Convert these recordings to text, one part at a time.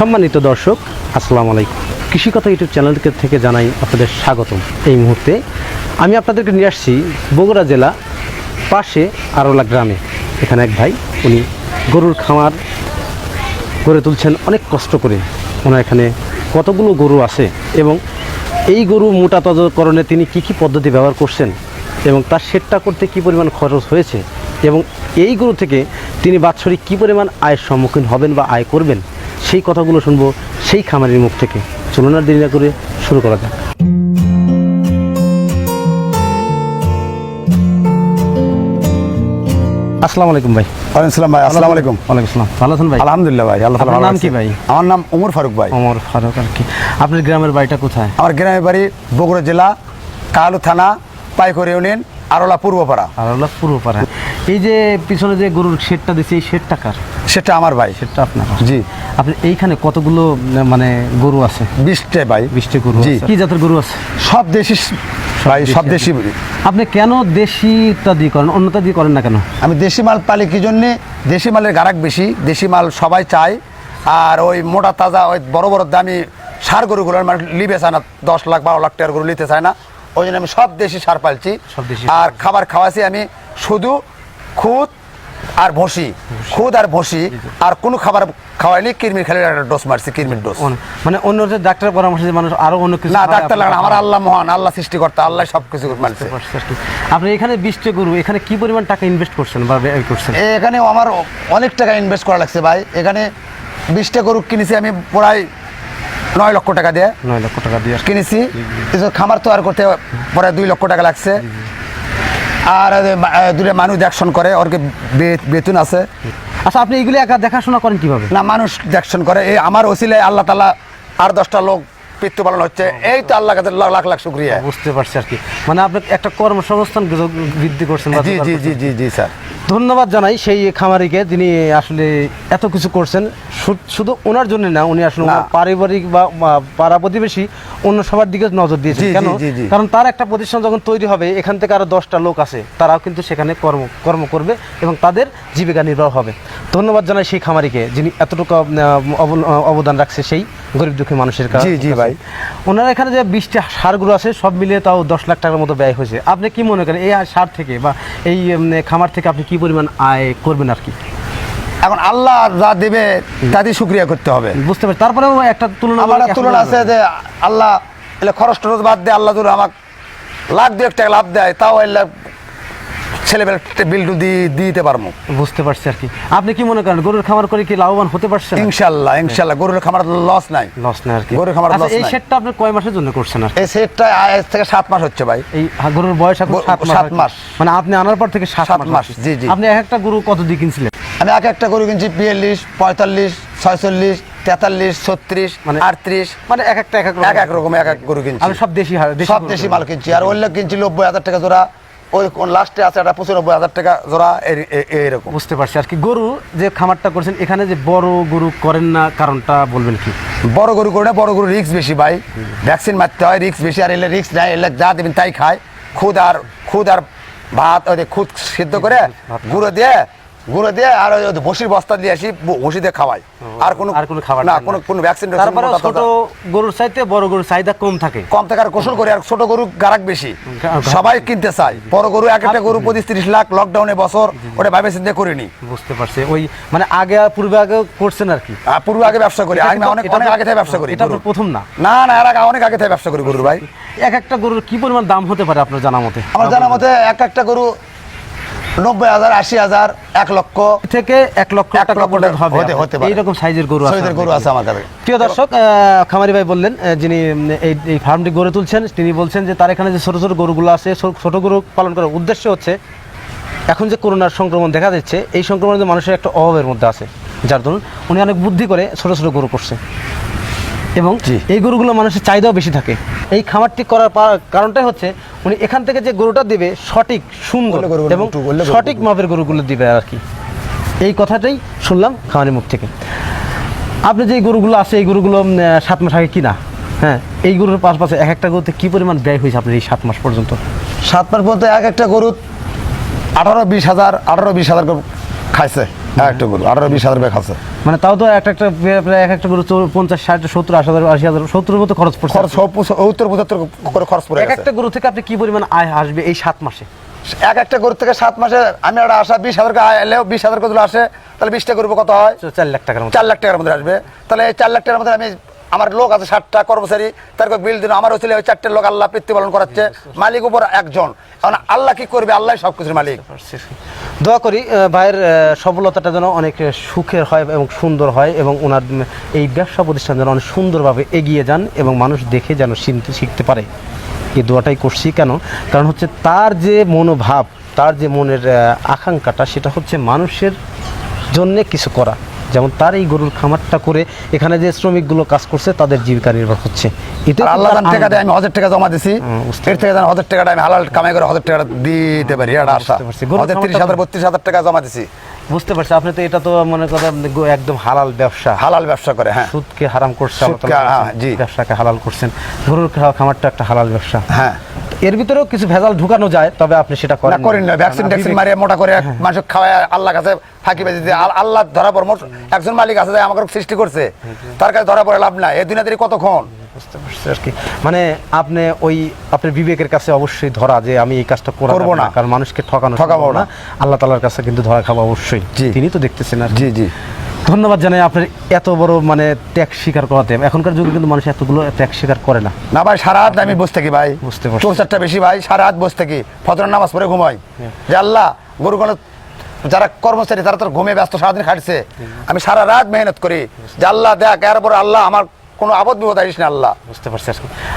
সম্মানিত দর্শক, আসসালামু আলাইকুম। কৃষিকথা ইউটিউব চ্যানেল থেকে জানাই আপনাদের স্বাগতম। এই মুহূর্তে আমি আপনাদেরকে নিয়ে আসছি বগুড়া জেলা পাশে আরোলা গ্রামে। এখানে এক ভাই, উনি গরুর খামার গড়ে তুলছেন, অনেক কষ্ট করে। ওনার এখানে কতগুলো গরু আছে এবং এই গরু মোটা তদকরণে তিনি কি কি পদ্ধতি ব্যবহার করছেন এবং তার সেটটা করতে কি পরিমাণ খরচ হয়েছে এবং এই গরু থেকে তিনি বাৎসরিক কি পরিমাণ আয়ের সম্মুখীন হবেন বা আয় করবেন সেই কথাগুলো শুনব সেই খামারের মুখ থেকে। চলুন আর দেরি না করে শুরু করা যাক। আসসালামু আলাইকুম ভাই। ওয়ালাইকুম সালাম ভাই আসসালামু আলাইকুম। ওয়ালাইকুম আসসালাম ভালো আছেন ভাই? আলহামদুলিল্লাহ ভাই আল্লাহ আপনার ভালো নাম কি ভাই? আমার নাম ওমর ফারুক ভাই। অমর ফারুক আর কি। আপনার গ্রামের বাড়িটা কোথায়? আমার গ্রামের বাড়ি বগুড়া জেলা কালু থানা পাইকরি ইউনিয়ন আরোলা পূর্বপাড়া। আর হলো পূর্বপাড়া। এই যে পিছনে যে গরুর শেডটা দিচ্ছে এই শেডটা কার? সেটা আমার ভাই সেটা আপনার। জি। আপনি এইখানে কতগুলো মানে গরু আছে? বিশটে ভাই। বিশটি গরু জি। কি জাতের গরু আছে? সব দেশি ভাই সব দেশি। আপনি কেন দেশিটা দিয়ে করেন অন্যটা দিয়ে করেন না কেন? আমি দেশি মাল পালি কি জন্যে? দেশি মালের গারাক বেশি দেশি মাল সবাই চায়। আর ওই মোটা তাজা ওই বড় বড় দামি সার গরুগুলো মানে লিবে চায় না দশ লাখ বারো লাখ টাকার গরু নিতে চায় না। ওই জন্য আমি সব দেশি সার পালছি। সব দেশি আর খাবার খাওয়াছি আমি শুধু খুদ আর ভসি খুদ আর ভসি আর কোনো খাবার খাওয়াইনি কিরমির খেলে একটা ডোজ মারছি কিরমির ডোজ। মানে অন্য যে ডাক্তার পরামর্শ যে মানুষ আরও অন্য কিছু না ডাক্তার লাগে আমার আল্লাহ মহান আল্লাহ সৃষ্টিকর্তা আল্লাহ সব কিছু মানছে। আপনি এখানে বিশটি গরু এখানে কি পরিমাণ টাকা ইনভেস্ট করছেন বা ব্যয় করছেন? এখানে আমার অনেক টাকা ইনভেস্ট করা লাগছে ভাই। এখানে বিশটা গরু কিনেছি আমি প্রায় নয় লক্ষ টাকা দিয়ে। নয় লক্ষ টাকা দিয়ে কিনেছি। খামার তৈরি করতে প্রায় দুই লক্ষ টাকা লাগছে। আর দূরে দুটো মানুষ দেখশন করে ওর বেতন আছে। আচ্ছা আপনি এগুলি একা দেখাশোনা করেন কীভাবে? না মানুষ দেখশন করে। এই আমার ওসিলে আল্লাহ তালা আর দশটা লোক মৃত্যু পালন হচ্ছে এই তো আল্লাহ কাছে লাখ লাখ শুক্রিয়া। বুঝতে পারছি আর কি। মানে আপনি একটা কর্মসংস্থান বৃদ্ধি করছেন জি জি জি জি জি স্যার। ধন্যবাদ জানাই সেই খামারিকে যিনি আসলে এত কিছু করছেন। শুধু ওনার জন্য না উনি আসলে পারিবারিক বা পাড়া প্রতিবেশী অন্য সবার দিকে নজর দিয়েছেন। কেন। কারণ তার একটা প্রতিষ্ঠান যখন তৈরি হবে এখান থেকে আরও দশটা লোক আছে তারাও কিন্তু সেখানে কর্ম কর্ম করবে এবং তাদের জীবিকা নির্বাহ হবে। ধন্যবাদ জানাই সেই খামারিকে যিনি এতটুকু অবদান রাখছে সেই গরিব দুঃখী মানুষের কাছে জি, জি, ভাই। ওনার এখানে যে বিশটা সারগুলো আছে সব মিলিয়ে তাও দশ লাখ টাকার মতো ব্যয় হয়েছে। আপনি কি মনে করেন এই সার থেকে বা এই খামার থেকে আপনি কি পরিমাণ আয় করবেন আর কি? এখন আল্লাহ যা দেবে তাদের শুক্রিয়া করতে হবে। বুঝতে পারছি। তারপরেও একটা তুলনা আমার একটা তুলনা আছে যে আল্লাহ এলে খরচ টরচ বাদ দিয়ে আল্লাহ আমাকে লাখ দু এক টাকা লাভ দেয় তাও এলে ছেলেবেলা বিল দিতে পারব বুঝতে পারছি আর কি। আপনি কি মনে করেন গরুর খামার করে কি লাভবান হতে পারছেন? ইনশাল্লাহ ইনশাল্লাহ গরুর খামার লস নাই। লস নেই আর কি। গরুর খামারে আচ্ছা, loss এই সেটটা আপনি কয় মাসের জন্য করছেন আর এই সেটটা আজ থেকে সাত মাস হচ্ছে ভাই। এই গরুর বয়স এখন গরু- সাত মাস। মানে আপনি আনার পর থেকে সাত সাত মাস। জি, জি। আপনি এক একটা গরু কত দিয়ে কিনছিলেন? আমি এক একটা গরু কিনছি বিয়াল্লিশ পঁয়তাল্লিশ ছয়চল্লিশ তেতাল্লিশ ছত্রিশ মানে আটত্রিশ। মানে এক একটা এক এক এক এক রকম এক এক গরু কিনছি। আমি সব দেশি হার সব দেশি মাল কিনছি। আর ওইগুলো কিনছি নব্বই হাজার টাকা জোড়া। ওই লাস্টে আছে একটা পঁচানব্বই হাজার টাকা জোড়া এইরকম বুঝতে পারছি। আর কি গরু যে খামারটা করছেন এখানে যে বড় গরু করেন না কারণটা বলবেন কি? বড় গরু করে না বড় গরু রিক্স বেশি ভাই। ভ্যাকসিন মারতে হয় রিক্স বেশি আর এলে রিক্স নাই এলে যা দেবেন তাই খায়। খুদ আর খুদ আর ভাত ওই খুদ সিদ্ধ করে গুঁড়ো দিয়ে গুঁড়ো দিয়ে আর ওই ভসির বস্তা দিয়ে আসি দিয়ে খাওয়াই। আর কোনো আর কোনো খাবার না কোনো কোনো ভ্যাকসিন তারপরে ছোট গরুর চাইতে বড় গরুর চাহিদা কম থাকে। কম থেকে আর গোসল করে আর ছোট গরু গারাক বেশি। সবাই কিনতে চায়। বড় গরু এক একটা গরু পঁচিশ তিরিশ লাখ লকডাউনে বছর ওটা ভাবে চিন্তা করিনি। বুঝতে পারছি। ওই মানে আগে পূর্বে আগে করছেন আর কি? আর পূর্বে আগে ব্যবসা করি আমি অনেক অনেক আগে থেকে ব্যবসা করি এটা। প্রথম না। না না এর আগে অনেক আগে থেকে ব্যবসা করি গরুর ভাই। এক একটা গরুর কি পরিমাণ দাম হতে পারে আপনার জানা মতে? আমার জানা মতে এক একটা গরু নব্বই হাজার আশি হাজার এক লক্ষ। থেকে এক লক্ষ এক লক্ষ হবে হতে- পারে। এইরকম সাইজের গরু আছে শহীদের গরু আছে আমাদের। প্রিয় দর্শক খামারি ভাই বললেন যিনি এই এই ফার্মটি গড়ে তুলছেন তিনি বলছেন যে তার এখানে যে ছোট ছোট গরুগুলো আছে ছোট গরু পালন করার উদ্দেশ্য হচ্ছে এখন যে করোনার সংক্রমণ দেখা দিচ্ছে এই সংক্রমণে মানুষের একটা অভাবের মধ্যে আছে। যার দরুন উনি অনেক বুদ্ধি করে ছোট ছোট গরু করছে এবং। এই গরুগুলো মানুষের চাহিদাও বেশি থাকে। এই খামারটি করার কারণটাই হচ্ছে উনি এখান থেকে যে গরুটা দিবে সঠিক সুন্দর এবং সঠিক মাপের গরুগুলো দিবে আর কি। এই কথাটাই শুনলাম খামারের মুখ থেকে। আপনি যে গরুগুলো আছে এই গরুগুলো সাত মাস আগে কিনা? হ্যাঁ এই গরুর পাশাপাশি এক একটা গরুতে কি পরিমাণ ব্যয় হয়েছে আপনার এই সাত মাস পর্যন্ত? সাত মাস পর্যন্ত এক একটা গরু আঠারো বিশ হাজার আঠারো বিশ হাজার করে খাইছে একটা গরু আঠারো বিশ হাজার টাকা আছে। মানে তাও তো একটা একটা প্রায় এক একটা গরু তো পঞ্চাশ ষাট সত্তর আশি হাজার আশি হাজার সত্তরের মতো খরচ পড়ছে। খরচ সত্তর পঁচাত্তর করে খরচ পড়ে এক একটা গরু থেকে আপনি কি পরিমাণ আয় আসবে এই সাত মাসে? এক একটা গরু থেকে সাত মাসে আমি একটা আসা বিশ হাজার টাকা এলেও বিশ হাজার করে আসে তাহলে বিশটা গরু কত হয়? চার লাখ টাকার মতো। চার লাখ টাকার মধ্যে আসবে। তাহলে এই চার লাখ টাকার মধ্যে আমি আমার লোক আছে ষাটটা কর্মচারী তারপর বিল দিন আমার ছিল ওই চারটে লোক আল্লাহ প্রতিপালন করাচ্ছে, মালিক উপর একজন। এখন আল্লাহ কি করবে? আল্লাহ সব কিছুর মালিক দোয়া করি ভাইয়ের সফলতাটা যেন অনেক সুখের হয় এবং সুন্দর হয় এবং ওনার এই ব্যবসা প্রতিষ্ঠান যেন অনেক সুন্দরভাবে এগিয়ে যান এবং মানুষ দেখে যেন শিখতে শিখতে পারে। এই দোয়াটাই করছি কেন? কারণ হচ্ছে তার যে মনোভাব, তার যে মনের আকাঙ্ক্ষাটা, সেটা হচ্ছে মানুষের জন্যে কিছু করা। যেমন তার এই গরুর খামারটা করে এখানে যে শ্রমিকগুলো কাজ করছে তাদের জীবিকা নির্ভর হচ্ছে। এটা আল্লাহ জান টাকা দেয় আমি হাজার টাকা জমা দিছি। এর থেকে জান হাজার টাকাটা আমি হালাল কামাই করে হাজার টাকাটা দিতে পারি এটা আশা। হাজার তিরিশ হাজার বত্রিশ হাজার টাকা জমা দিছি। বুঝতে পারছি আপনি তো এটা তো মনে করেন একদম হালাল ব্যবসা। হালাল ব্যবসা করে হ্যাঁ। সুদকে হারাম করছে হ্যাঁ, জি। ব্যবসাকে হালাল করছেন। গরুর খামারটা একটা হালাল ব্যবসা। হ্যাঁ। এর ভিতরেও কিছু ভেজাল ঢুকানো যায় তবে আপনি সেটা না করেন করেন না। ভ্যাকসিন ট্যাকসিন বিবেক- মারিয়ে মোটা করে মানুষ খাওয়ায় আল্লাহ কাছে ফাঁকি বেঁধে দিয়ে আল্লাহ ধরা পড় একজন মালিক আছে আমাকে সৃষ্টি করছে। তার কাছে ধরা পড়ে লাভ নাই। এই দুনিয়াতে কতক্ষণ? বুঝতে পারছি আর কি। মানে আপনি ওই আপনার বিবেকের কাছে অবশ্যই ধরা যে আমি এই কাজটা করব না। কারণ মানুষকে ঠকানো ঠকাবো না। আল্লাহ তালার কাছে কিন্তু ধরা খাব অবশ্যই। তিনি তো দেখতেছেন আর জি জি। ধন্যবাদ জানাই আপনার এত বড় মানে স্বীকার করাতে। এখনকার যুগে কিন্তু মানুষ এতগুলো ত্যাগ স্বীকার করে না। না ভাই সারা রাত আমি বসে থাকি ভাই। বুঝতে পারছি। চৌচারটা বেশি ভাই সারা রাত বসে থাকি। ফজরের নামাজ পড়ে ঘুমাই। যে আল্লাহ গরুগুলো যারা কর্মচারী তারা তো ঘুমে ব্যস্ত সারাদিন খাটছে। আমি সারা রাত মেহনত করি। যে আল্লাহ দেখ এরপর আল্লাহ আমার কোনো আপদ বিপদ আসিস না আল্লাহ। বুঝতে পারছি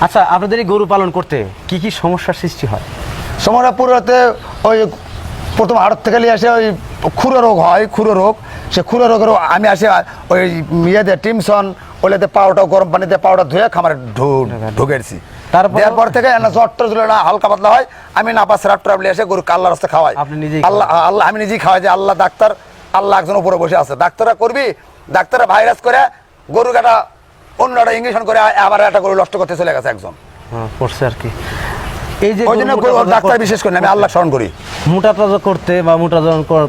আচ্ছা আপনাদের এই গরু পালন করতে কি কি সমস্যার সৃষ্টি হয়? সমরাপুরতে ওই প্রথম আড়ত থেকে নিয়ে আসে ওই খুঁড়ো রোগ হয় খুঁড়ো রোগ। সে খুঁড়ো রোগের আমি আসে ওই ইয়েতে টিমসন ওইলেতে পাউডার গরম পানিতে পাউডার ধুয়ে খামারে ঢুকেছি তারপরে- থেকে জ্বর টর না হালকা পাতলা হয়। আমি না পাস রাত ট্রাবলি এসে গরু আল্লাহ রাস্তা খাওয়াই। আপনি নিজেই আল্লাহ আল্লাহ আমি নিজেই খাওয়াই যে আল্লাহ ডাক্তার আল্লাহ একজন উপরে বসে আছে। ডাক্তাররা করবি ডাক্তাররা ভাইরাস করে গরু কাটা অন্য একটা ইঞ্জেকশন করে আবার একটা গরু নষ্ট করতে চলে গেছে একজন। হ্যাঁ, করছে আর কি। এই যে ওই জন্য ডাক্তার বিশেষ করে আমি আল্লাহ স্মরণ করি। মোটা তাজা করতে বা মোটা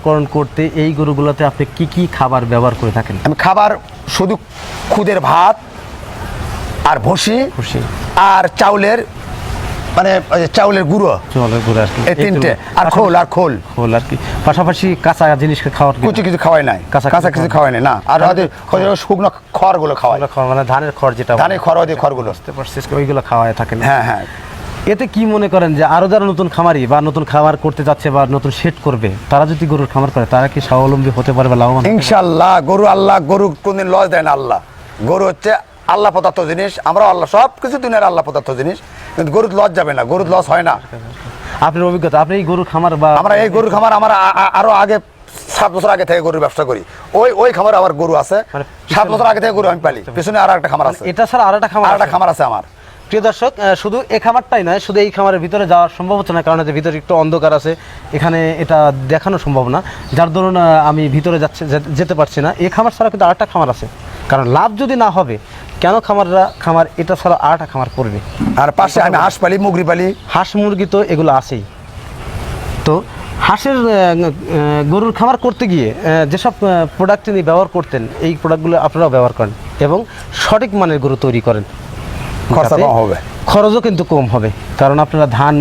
করণ করতে এই গরুগুলোতে আপনি কি কি খাবার ব্যবহার করে থাকেন? আমি খাবার শুধু খুদের ভাত আর ভুসি। আর চাউলের মানে ওই যে চাউলের গুঁড়ো আর কি। এই তিনটে। আর খোল আর খোল। খোল আর কি। পাশাপাশি কাঁচা জিনিস খাওয়ার কি? কুচি কিছু খাওয়াই নাই। কাঁচা কাঁচা কিছু কিছু খাওয়াই নাই না। আর হয়তো শুকনো খড়গুলো খাওয়াই। ওগুলো খাওয়া মানে ধানের খড় যেটা ধানের খড় ওই খড়গুলো। ওইগুলো খাওয়ায় থাকেন হ্যাঁ হ্যাঁ। এতে কি মনে করেন যে আরও যারা নতুন খামারি বা নতুন খামার করতে যাচ্ছে বা নতুন সেট করবে তারা যদি গরুর খামার করে তারা কি স্বাবলম্বী হতে পারবে লাভবান? ইনশাল্লাহ গরু আল্লাহ গরু কোনদিন লস দেয় না আল্লাহ। গরু হচ্ছে আল্লাহ পদার্থ জিনিস আমরা আল্লাহ সব কিছু দুনিয়ার আল্লাহ পদার্থ জিনিস কিন্তু গরুর লস যাবে না গরুর লস হয় না। আপনার অভিজ্ঞতা আপনি এই গরুর খামার বা আমরা এই গরুর খামার আমার আ- আ- আরও আগে সাত বছর আগে থেকে গরুর ব্যবসা করি। ওই ওই খামার আমার গরু আছে। মানে সাত বছর আগে থেকে গরু আমি পালি। পেছনে আর একটা খামার আছে। এটা ছাড়া আর একটা খামার আর একটা খামার আছে আমার। প্রিয় দর্শক শুধু এই খামারটাই নয় শুধু এই খামারের ভিতরে যাওয়ার সম্ভব হচ্ছে না কারণ ভিতরে একটু অন্ধকার আছে। এখানে এটা দেখানো সম্ভব না। যার দরুন আমি ভিতরে যাচ্ছে যেতে পারছি না। এই খামার ছাড়া কিন্তু আরেকটা খামার আছে। কারণ লাভ যদি না হবে কেন খামাররা খামার এটা ছাড়া আরেকটা খামার করবে? আর পাশে আমি হাঁস পালি মুগরি পালি। হাঁস মুরগি তো এগুলো আছেই। তো হাঁসের গরুর খামার করতে গিয়ে যেসব প্রোডাক্ট তিনি ব্যবহার করতেন এই প্রোডাক্টগুলো আপনারাও ব্যবহার করেন এবং সঠিক মানের গরু তৈরি করেন। খরচা কম হবে। খরচও কিন্তু কম হবে। কারণ আপনারা ধান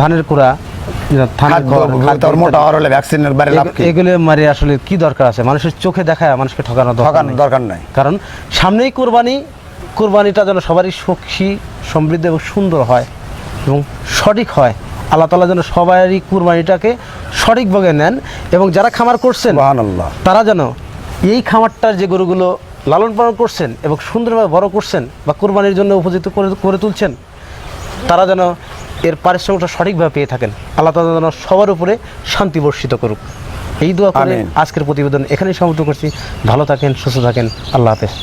ধানের কুড়া এগুলো আসলে কি দরকার আছে? মানুষের চোখে দেখায় মানুষকে ঠকানো দরকার নাই। কারণ সামনেই কোরবানি কোরবানিটা যেন সবারই সুখী সমৃদ্ধ এবং সুন্দর হয় এবং সঠিক হয়। আল্লাহ তালা যেন সবারই কুরবানিটাকে সঠিকভাবে নেন এবং যারা খামার করছেন। তারা যেন এই খামারটার যে গরুগুলো লালন পালন করছেন এবং সুন্দরভাবে বড় করছেন বা কোরবানির জন্য উপযুক্ত করে করে তুলছেন তারা যেন এর পারিশ্রমিকটা সঠিকভাবে পেয়ে থাকেন। আল্লাহ তালা যেন সবার উপরে শান্তি বর্ষিত করুক। এই দোয়া করে আজকের প্রতিবেদন এখানেই সমাপ্ত করছি। ভালো থাকেন সুস্থ থাকেন। আল্লাহ হাফেজ।